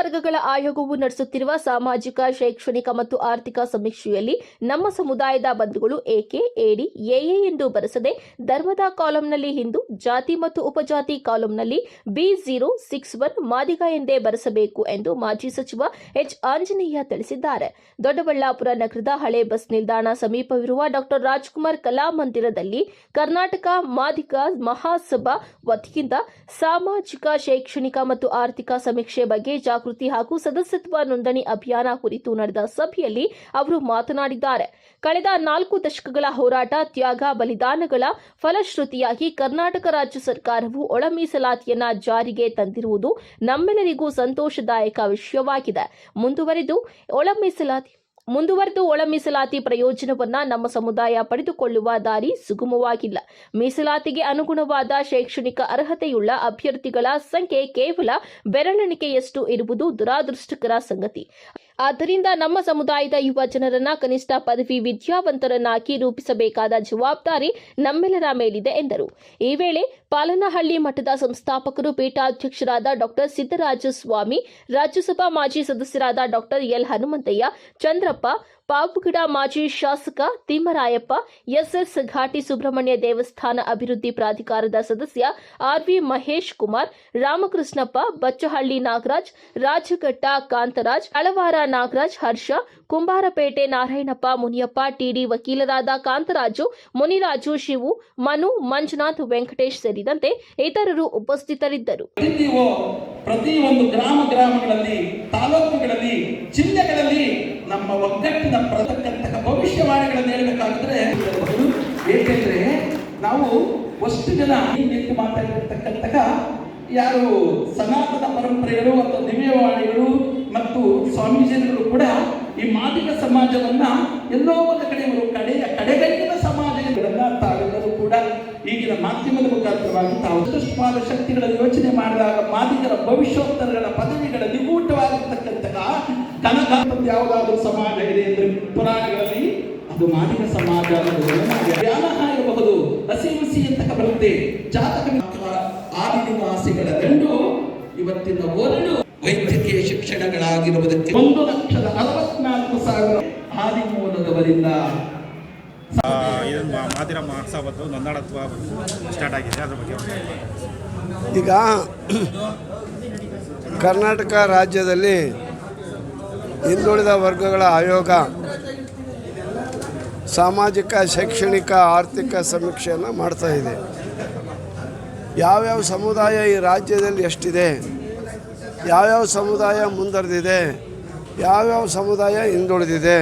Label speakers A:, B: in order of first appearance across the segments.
A: ವರ್ಗಗಳ ಆಯೋಗವು ನಡೆಸುತ್ತಿರುವ ಸಾಮಾಜಿಕ, ಶೈಕ್ಷಣಿಕ ಮತ್ತು ಆರ್ಥಿಕ ಸಮೀಕ್ಷೆಯಲ್ಲಿ ನಮ್ಮ ಸಮುದಾಯದ ಬಂಧುಗಳು ಏಕೆ ಎಡಿ, ಎಎ ಎಂದು ಬರೆಸದೆ ಧರ್ಮದ ಕಾಲಂನಲ್ಲಿ ಹಿಂದೂ, ಜಾತಿ ಮತ್ತು ಉಪಜಾತಿ ಕಾಲಂನಲ್ಲಿ B zero six one Madiga ಎಂದೇ ಬರೆಸಬೇಕು ಎಂದು ಮಾಜಿ ಸಚಿವ ಎಚ್ ಆಂಜನೇಯ ತಿಳಿಸಿದ್ದಾರೆ. ದೊಡ್ಡಬಳ್ಳಾಪುರ ನಗರದ ಹಳೆ ಬಸ್ ನಿಲ್ದಾಣ ಸಮೀಪವಿರುವ ಡಾಕ್ಟರ್ ರಾಜ್ಕುಮಾರ್ ಕಲಾಮಂದಿರದಲ್ಲಿ ಕರ್ನಾಟಕ ಮಾದಿಗ ಮಹಾಸಭಾ ವತಿಯಿಂದ ಸಾಮಾಜಿಕ, ಶೈಕ್ಷಣಿಕ ಮತ್ತು ಆರ್ಥಿಕ ಸಮೀಕ್ಷೆ ಬಗ್ಗೆ ಜಾಗೃತಿ ಹಾಗೂ ಸದಸ್ಯತ್ವ ನೋಂದಣಿ ಅಭಿಯಾನ ಕುರಿತು ನಡೆದ ಸಭೆಯಲ್ಲಿ ಅವರು ಮಾತನಾಡಿದ್ದಾರೆ. ಕಳೆದ ನಾಲ್ಕು ದಶಕಗಳ ಹೋರಾಟ, ತ್ಯಾಗ, ಬಲಿದಾನಗಳ ಫಲಶ್ರುತಿಯಾಗಿ ಕರ್ನಾಟಕ ರಾಜ್ಯ ಸರ್ಕಾರವು ಒಳ ಮೀಸಲಾತಿಯನ್ನ ಜಾರಿಗೆ ತಂದಿರುವುದು ನಮ್ಮೆಲ್ಲರಿಗೂ ಸಂತೋಷದಾಯಕ ವಿಷಯವಾಗಿದೆ. ಮುಂದುವರೆದು ಒಳ ಮೀಸಲಾತಿ ಮುಂದುವರೆದು ಒಳ ಮೀಸಲಾತಿ ಪ್ರಯೋಜನವನ್ನ ನಮ್ಮ ಸಮುದಾಯ ಪಡೆದುಕೊಳ್ಳುವ ದಾರಿ ಸುಗಮವಾಗಿಲ್ಲ. ಮೀಸಲಾತಿಗೆ ಅನುಗುಣವಾದ ಶೈಕ್ಷಣಿಕ ಅರ್ಹತೆಯುಳ್ಳ ಅಭ್ಯರ್ಥಿಗಳ ಸಂಖ್ಯೆ ಕೇವಲ ಬೆರಳೆಣಿಕೆಯಷ್ಟು ಇರುವುದು ದುರಾದೃಷ್ಟಕರ ಸಂಗತಿ. ಆದ್ದರಿಂದ ನಮ್ಮ ಸಮುದಾಯದ ಯುವ ಜನರನ್ನ ಕನಿಷ್ಠ ಪದವಿ ವಿದ್ಯಾವಂತರನ್ನಾಗಿ ರೂಪಿಸಬೇಕಾದ ಜವಾಬ್ದಾರಿ ನಮ್ಮೆಲ್ಲರ ಮೇಲಿದೆ ಎಂದರು. ಈ ವೇಳೆ ಪಾಲನಹಳ್ಳಿ ಮಠದ ಸಂಸ್ಥಾಪಕರು ಪೀಠಾಧ್ಯಕ್ಷರಾದ ಡಾಕ್ಟರ್ ಸಿದ್ದರಾಜ ಸ್ವಾಮಿ ರಾಜ್ಯಸಭಾ ಮಾಜಿ ಸದಸ್ಯರಾದ ಡಾಕ್ಟರ್ ಎಲ್. ಹನುಮಂತಯ್ಯ, ಚಂದ್ರಪ್ಪ ಪಾವುಗಡ ಮಾಜಿ ಶಾಸಕ ತಿಮ್ಮರಾಯಪ್ಪ, ಎಸ್ಎಸ್ ಘಾಟಿ ಸುಬ್ರಹ್ಮಣ್ಯ ದೇವಸ್ಥಾನ ಅಭಿವೃದ್ಧಿ ಪ್ರಾಧಿಕಾರದ ಸದಸ್ಯ ಆರ್ವಿ ಮಹೇಶ್ ಕುಮಾರ್, ರಾಮಕೃಷ್ಣಪ್ಪ, ಬಚ್ಚಹಳ್ಳಿ ನಾಗರಾಜ್, ರಾಜಘಟ್ಟ ಕಾಂತರಾಜ್, ಅಳವಾರ ನಾಗರಾಜ್, ಹರ್ಷ, ಕುಂಬಾರಪೇಟೆ ನಾರಾಯಣಪ್ಪ, ಮುನಿಯಪ್ಪ, ಟಿಡಿ ವಕೀಲರಾದ ಕಾಂತರಾಜು, ಮುನಿರಾಜು, ಶಿವು, ಮನು, ಮಂಜುನಾಥ್, ವೆಂಕಟೇಶ್ ಸೇರಿದಂತೆ ಇತರರು ಉಪಸ್ಥಿತರಿದ್ದರು.
B: ತಾಲೂಕುಗಳಲ್ಲಿ, ಜಿಲ್ಲೆಗಳಲ್ಲಿ ನಮ್ಮ ಒಗ್ಗಟ್ಟಿನ ಪ್ರತಕ್ಕಂತಹ ಭವಿಷ್ಯವಾಣಿಗಳನ್ನು ಹೇಳಬೇಕಾದ್ರೆ ಏಕೆಂದ್ರೆ ನಾವು ಅಷ್ಟು ಜನ ನಿಂತು ಮಾತಾಡಿರ್ತಕ್ಕಂತಹ ಯಾರು ಸನಾತನ ಪರಂಪರೆಗಳು ಅಥವಾ ದಿವ್ಯವಾಣಿಗಳು ಮತ್ತು ಸ್ವಾಮೀಜಿಗಳು ಕೂಡ ಈ ಮಾದಿಗ ಸಮಾಜವನ್ನ ಎಲ್ಲೋ ಒಂದು ಕಡೆ ಕಡೆಯ ಕಡೆಗಣ್ಣಿನ ಸಮಾಜಗಳನ್ನ ತಾವೆಲ್ಲರೂ ಕೂಡ ಈಗಿನ ಮಾಧ್ಯಮದ ಮುಖಾಂತರವಾಗಿ ತಾವು ಸುಮಾರು ಶಕ್ತಿಗಳ ಯೋಚನೆ ಮಾಡಿದಾಗ ಮಾದಿಗರ ಭವಿಷ್ಯೋತ್ತರಗಳ ಸಮಾಜ ಇದೆ ಅಂದ್ರೆ ಪುರಾಣಗಳಲ್ಲಿ ಅದು ಮಾದಿನ ಸಮಾಜ ಇರಬಹುದು ಹಸಿ ಹುಸಿ ಅಂತ ಬರುತ್ತೆ? ಜಾತಕ ಆದಿನಿವಾಸಿಗಳ ಕಂಡು ಇವತ್ತಿನ ಒಂದು ವೈದ್ಯಕೀಯ ಶಿಕ್ಷಣಗಳಾಗಿರುವುದಕ್ಕೆ ಒಂದು ಲಕ್ಷದ ಅರವತ್ನಾಲ್ಕು ಸಾವಿರ ಆದಿ
C: ಮೂಲದವರಿಂದ ಇದೊಂದು ಮಾ- ಮಾದಿರ ಮಹೋತ್ಸವದ್ದು ನೋಂದಾಡತ್ವ ಸ್ಟಾರ್ಟ್ ಆಗಿದೆ ಅದ್ರ ಬಗ್ಗೆ
D: ಈಗ ಕರ್ನಾಟಕ ರಾಜ್ಯದಲ್ಲಿ ಹಿಂದುಳಿದ ವರ್ಗಗಳ ಆಯೋಗ ಸಾಮಾಜಿಕ, ಶೈಕ್ಷಣಿಕ, ಆರ್ಥಿಕ ಸಮೀಕ್ಷೆಯನ್ನು ಮಾಡ್ತಾ ಇದೆ. ಯಾವ್ಯಾವ ಸಮುದಾಯ ಈ ರಾಜ್ಯದಲ್ಲಿ ಎಷ್ಟಿದೆ? ಯಾವ್ಯಾವ ಸಮುದಾಯ ಮುಂದರೆದಿದೆ ಯಾವ್ಯಾವ ಸಮುದಾಯ ಹಿಂದುಳಿದಿದೆ?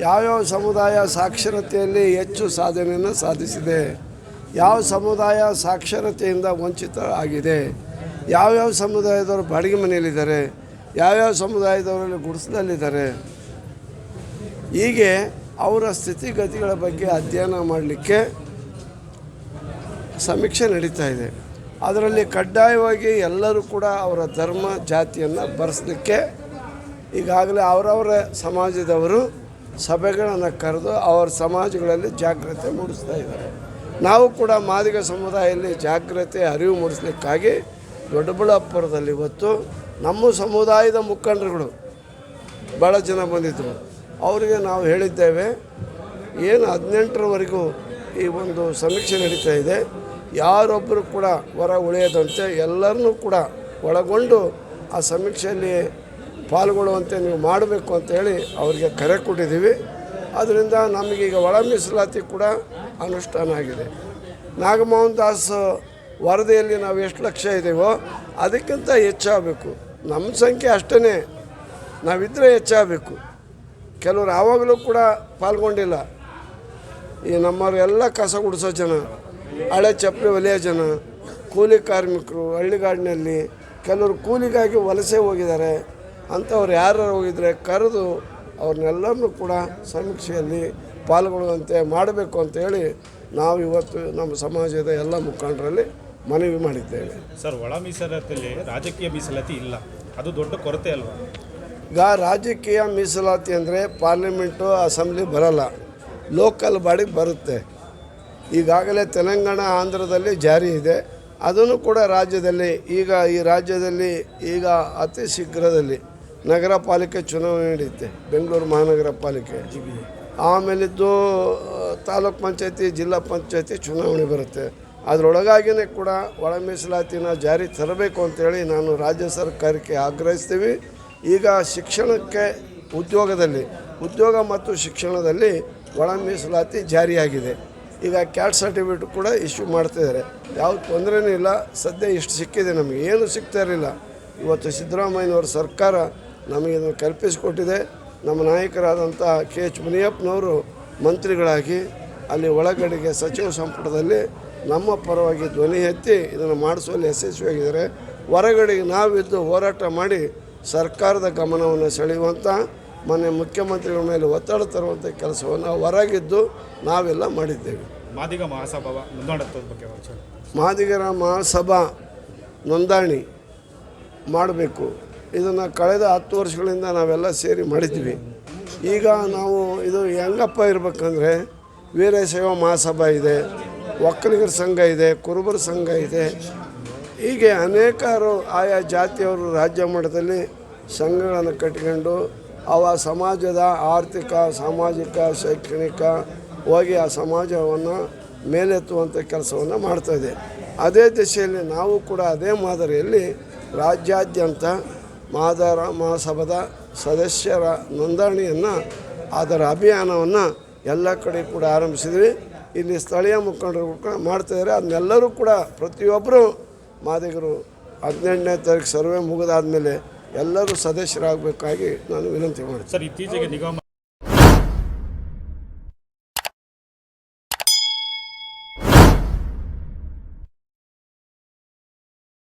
D: ಯಾವ್ಯಾವ ಸಮುದಾಯ ಸಾಕ್ಷರತೆಯಲ್ಲಿ ಹೆಚ್ಚು ಸಾಧನೆಯನ್ನು ಸಾಧಿಸಿದೆ? ಯಾವ ಸಮುದಾಯ ಸಾಕ್ಷರತೆಯಿಂದ ವಂಚಿತ ಆಗಿದೆ ಯಾವ್ಯಾವ ಸಮುದಾಯದವರು ಬಾಡಿಗೆ ಮನೆಯಲ್ಲಿದ್ದಾರೆ? ಯಾವ್ಯಾವ ಸಮುದಾಯದವರಲ್ಲಿ ಗುಡಿಸದಲ್ಲಿದ್ದಾರೆ ಹೀಗೆ ಅವರ ಸ್ಥಿತಿಗತಿಗಳ ಬಗ್ಗೆ ಅಧ್ಯಯನ ಮಾಡಲಿಕ್ಕೆ ಸಮೀಕ್ಷೆ ನಡೀತಾ ಇದೆ. ಅದರಲ್ಲಿ ಕಡ್ಡಾಯವಾಗಿ ಎಲ್ಲರೂ ಕೂಡ ಅವರ ಧರ್ಮ, ಜಾತಿಯನ್ನು ಬರೆಸಲಿಕ್ಕೆ ಈಗಾಗಲೇ ಅವರವರ ಸಮಾಜದವರು ಸಭೆಗಳನ್ನು ಕರೆದು ಅವರ ಸಮಾಜಗಳಲ್ಲಿ ಜಾಗ್ರತೆ ಮೂಡಿಸ್ತಾ ಇದ್ದಾರೆ. ನಾವು ಕೂಡ ಮಾದಿಗ ಸಮುದಾಯದಲ್ಲಿ ಜಾಗ್ರತೆ, ಅರಿವು ಮೂಡಿಸ್ಲಿಕ್ಕಾಗಿ ದೊಡ್ಡಬಳ್ಳಾಪುರದಲ್ಲಿ ಇವತ್ತು ನಮ್ಮ ಸಮುದಾಯದ ಮುಖಂಡರುಗಳು ಭಾಳ ಜನ ಬಂದಿದ್ದರು ಅವರಿಗೆ ನಾವು ಹೇಳಿದ್ದೇವೆ, ಏನು ಹದಿನೆಂಟರವರೆಗೂ ಈ ಒಂದು ಸಮೀಕ್ಷೆ ನಡೀತಾ ಇದೆ. ಯಾರೊಬ್ಬರು ಕೂಡ ಹೊರ ಉಳಿಯದಂತೆ ಎಲ್ಲರನ್ನೂ ಕೂಡ ಒಳಗೊಂಡು ಆ ಸಮೀಕ್ಷೆಯಲ್ಲಿ ಪಾಲ್ಗೊಳ್ಳುವಂತೆ ನೀವು ಮಾಡಬೇಕು ಅಂತೇಳಿ ಅವರಿಗೆ ಕರೆ ಕೊಟ್ಟಿದ್ದೀವಿ. ಅದರಿಂದ ನಮಗೀಗ ಒಳ ಮೀಸಲಾತಿ ಕೂಡ ಅನುಷ್ಠಾನ ಆಗಿದೆ. ನಾಗಮೋಹನ್ ದಾಸ್ ವರದಿಯಲ್ಲಿ ನಾವು ಎಷ್ಟು ಲಕ್ಷ ಇದ್ದೀವೋ ಅದಕ್ಕಿಂತ ಹೆಚ್ಚಾಗಬೇಕು. ನಮ್ಮ ಸಂಖ್ಯೆ ಅಷ್ಟೇ ನಾವಿದ್ದರೆ ಹೆಚ್ಚಾಗಬೇಕು. ಕೆಲವರು ಆವಾಗಲೂ ಕೂಡ ಪಾಲ್ಗೊಂಡಿಲ್ಲ. ಈ ನಮ್ಮವರೆಲ್ಲ ಕಸ ಗುಡಿಸೋ ಜನ, ಹಳೆ ಚಪ್ಪಲಿ ಒಲೆಯ ಜನ, ಕೂಲಿ ಕಾರ್ಮಿಕರು, ಹಳ್ಳಿಗಾಡಿನಲ್ಲಿ ಕೆಲವರು ಕೂಲಿಗಾಗಿ ವಲಸೆ ಹೋಗಿದ್ದಾರೆ. ಅಂಥವ್ರು ಯಾರು ಹೋಗಿದ್ರೆ ಕರೆದು ಅವ್ರನ್ನೆಲ್ಲರನ್ನೂ ಕೂಡ ಸಮೀಕ್ಷೆಯಲ್ಲಿ ಪಾಲ್ಗೊಳ್ಳುವಂತೆ ಮಾಡಬೇಕು ಅಂತೇಳಿ ನಾವು ಇವತ್ತು ನಮ್ಮ ಸಮಾಜದ ಎಲ್ಲ ಮುಖಂಡರಲ್ಲಿ ಮನವಿ ಮಾಡಿದ್ದೇವೆ.
C: ಸರ್ ಒಳ ಮೀಸಲಾತಿಯಲ್ಲಿ ರಾಜಕೀಯ ಮೀಸಲಾತಿ ಇಲ್ಲ. ಅದು ದೊಡ್ಡ ಕೊರತೆ ಅಲ್ವಾ?
D: ಈಗ ರಾಜಕೀಯ ಮೀಸಲಾತಿ ಅಂದರೆ ಪಾರ್ಲಿಮೆಂಟು ಅಸೆಂಬ್ಲಿ ಬರಲ್ಲ. ಲೋಕಲ್ ಬಾಡಿಗೆ ಬರುತ್ತೆ. ಈಗಾಗಲೇ ತೆಲಂಗಾಣ ಆಂಧ್ರದಲ್ಲಿ ಜಾರಿ ಇದೆ. ಅದನ್ನು ಕೂಡ ರಾಜ್ಯದಲ್ಲಿ ಈಗ ಈ ರಾಜ್ಯದಲ್ಲಿ ಈಗ ಅತಿ ಶೀಘ್ರದಲ್ಲಿ ನಗರ ಪಾಲಿಕೆ ಚುನಾವಣೆ ನಡೆಯುತ್ತೆ. ಬೆಂಗಳೂರು ಮಹಾನಗರ ಪಾಲಿಕೆ. ಆಮೇಲಿದ್ದು ತಾಲೂಕು ತಾಲೂಕ್ ಪಂಚಾಯತಿ ಜಿಲ್ಲಾ ಪಂಚಾಯತಿ ಚುನಾವಣೆ ಬರುತ್ತೆ. ಅದರೊಳಗಾಗಿಯೇ ಕೂಡ ಒಳ ಮೀಸಲಾತಿನ ಜಾರಿ ತರಬೇಕು ಅಂತೇಳಿ ನಾನು ರಾಜ್ಯ ಸರ್ಕಾರಕ್ಕೆ ಆಗ್ರಹಿಸ್ತೀವಿ. ಈಗ ಶಿಕ್ಷಣಕ್ಕೆ ಉದ್ಯೋಗದಲ್ಲಿ, ಉದ್ಯೋಗ ಮತ್ತು ಶಿಕ್ಷಣದಲ್ಲಿ ಒಳ ಮೀಸಲಾತಿ ಜಾರಿಯಾಗಿದೆ. ಈಗ ಕ್ಯಾಟ್ ಸರ್ಟಿಫಿಕೇಟ್ ಕೂಡ ಇಶ್ಯೂ ಮಾಡ್ತಿದ್ದಾರೆ ಯಾವ ತೊಂದರೆನೂ ಇಲ್ಲ, ಸದ್ಯ ಇಷ್ಟು ಸಿಕ್ಕಿದೆ ನಮಗೆ. ಏನು ಸಿಗ್ತಾ ಇರಲಿಲ್ಲ. ಇವತ್ತು ಸಿದ್ದರಾಮಯ್ಯನವರ ಸರ್ಕಾರ ನಮಗೆ ಇದನ್ನು ಕಲ್ಪಿಸಿಕೊಟ್ಟಿದೆ. ನಮ್ಮ ನಾಯಕರಾದಂಥ ಕೆ ಎಚ್ ಮುನಿಯಪ್ಪನವರು ಮಂತ್ರಿಗಳಾಗಿ ಅಲ್ಲಿ ಒಳಗಡೆಗೆ ಸಚಿವ ಸಂಪುಟದಲ್ಲಿ ನಮ್ಮ ಪರವಾಗಿ ಧ್ವನಿ ಎತ್ತಿ ಇದನ್ನು ಮಾಡಿಸುವಲ್ಲಿ ಯಶಸ್ವಿಯಾಗಿದ್ದಾರೆ. ಹೊರಗಡೆಗೆ ನಾವಿದ್ದು ಹೋರಾಟ ಮಾಡಿ ಸರ್ಕಾರದ ಗಮನವನ್ನು ಸೆಳೆಯುವಂಥ ಮನೆ ಮುಖ್ಯಮಂತ್ರಿಗಳ ಮೇಲೆ ಒತ್ತಡ ತರುವಂಥ ಕೆಲಸವನ್ನು ಹೊರಗಿದ್ದು ನಾವೆಲ್ಲ ಮಾಡಿದ್ದೇವೆ.
C: ಮಾದಿಗ ಮಹಾಸಭಾ ಬಗ್ಗೆ.
D: ಮಾದಿಗರ ಮಹಾಸಭಾ ನೋಂದಣಿ ಮಾಡಬೇಕು. ಇದನ್ನು ಕಳೆದ ಹತ್ತು ವರ್ಷಗಳಿಂದ ನಾವೆಲ್ಲ ಸೇರಿ ಮಾಡಿದ್ವಿ ಈಗ ನಾವು ಇದು ಹೆಂಗಪ್ಪ ಇರಬೇಕಂದ್ರೆ ವೀರಶೈವ ಮಹಾಸಭಾ ಇದೆ. ಒಕ್ಕಲಿಗರ ಸಂಘ ಇದೆ, ಕುರುಬರ ಸಂಘ ಇದೆ. ಹೀಗೆ ಅನೇಕರು ಆಯಾ ಜಾತಿಯವರು ರಾಜ್ಯ ಮಟ್ಟದಲ್ಲಿ ಸಂಘಗಳನ್ನು ಕಟ್ಟಿಕೊಂಡು ಅವ ಸಮಾಜದ ಆರ್ಥಿಕ, ಸಾಮಾಜಿಕ, ಶೈಕ್ಷಣಿಕ ಹೋಗಿ ಆ ಸಮಾಜವನ್ನು ಮೇಲೆತ್ತುವಂಥ ಕೆಲಸವನ್ನು ಮಾಡ್ತಾಯಿದೆ ಅದೇ ದಿಶೆಯಲ್ಲಿ ನಾವು ಕೂಡ ಅದೇ ಮಾದರಿಯಲ್ಲಿ ರಾಜ್ಯಾದ್ಯಂತ ಮಾದಾರ, ಮಹಾಸಭಾದ ಸದಸ್ಯರ ನೋಂದಣಿಯನ್ನು, ಅದರ ಅಭಿಯಾನವನ್ನು ಎಲ್ಲ ಕಡೆ ಕೂಡ ಆರಂಭಿಸಿದ್ವಿ. ಇಲ್ಲಿ ಸ್ಥಳೀಯ ಮುಖಂಡರು ಕೂಡ ಮಾಡ್ತಾಯಿದ್ದಾರೆ ಅದನ್ನೆಲ್ಲರೂ ಕೂಡ ಪ್ರತಿಯೊಬ್ಬರು ಮಾದಿಗರು ಹದಿನೆಂಟನೇ ತಾರೀಕು ಸರ್ವೆ ಮುಗಿದಾದ್ಮೇಲೆ ಎಲ್ಲರೂ ಸದಸ್ಯರಾಗಬೇಕಾಗಿ ನಾನು ವಿನಂತಿ ಮಾಡ್ತೀನಿ.
C: ಸರ್, ಇತ್ತೀಚೆಗೆ ನಿಗಮ